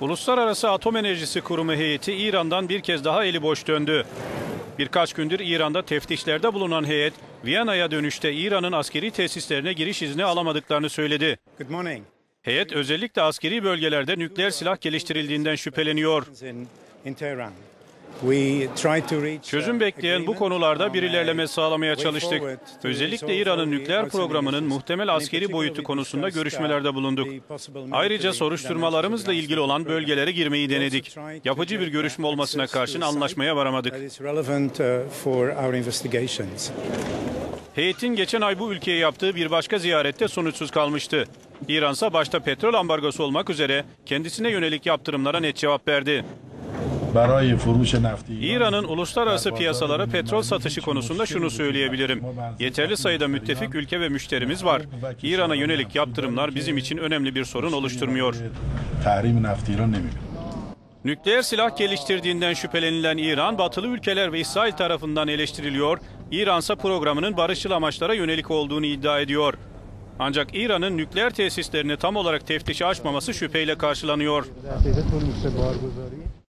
Uluslararası Atom Enerjisi Kurumu heyeti İran'dan bir kez daha eli boş döndü. Birkaç gündür İran'da teftişlerde bulunan heyet, Viyana'ya dönüşte İran'ın askeri tesislerine giriş izni alamadıklarını söyledi. Heyet özellikle askeri bölgelerde nükleer silah geliştirildiğinden şüpheleniyor. Çözüm uh, bekleyen bu konularda on bir ilerleme sağlamaya çalıştık. Özellikle İran'ın nükleer programının muhtemel askeri boyutu konusunda uh, görüşmelerde bulunduk. Ayrıca soruşturmalarımızla ilgili olan bölgelere girmeyi denedik. Yapıcı bir görüşme olmasına karşın anlaşmaya varamadık. uh. Heyetin geçen ay bu ülkeye yaptığı bir başka ziyarette sonuçsuz kalmıştı. İransa başta petrol ambargosu olmak üzere kendisine yönelik yaptırımlara net cevap verdi. İran'ın uluslararası piyasalara petrol satışı konusunda şunu söyleyebilirim. Yeterli sayıda müttefik ülke ve müşterimiz var. İran'a yönelik yaptırımlar bizim için önemli bir sorun oluşturmuyor. Nükleer silah geliştirdiğinden şüphelenilen İran, batılı ülkeler ve İsrail tarafından eleştiriliyor, İransa programının barışçıl amaçlara yönelik olduğunu iddia ediyor. Ancak İran'ın nükleer tesislerini tam olarak teftişe açmaması şüpheyle karşılanıyor.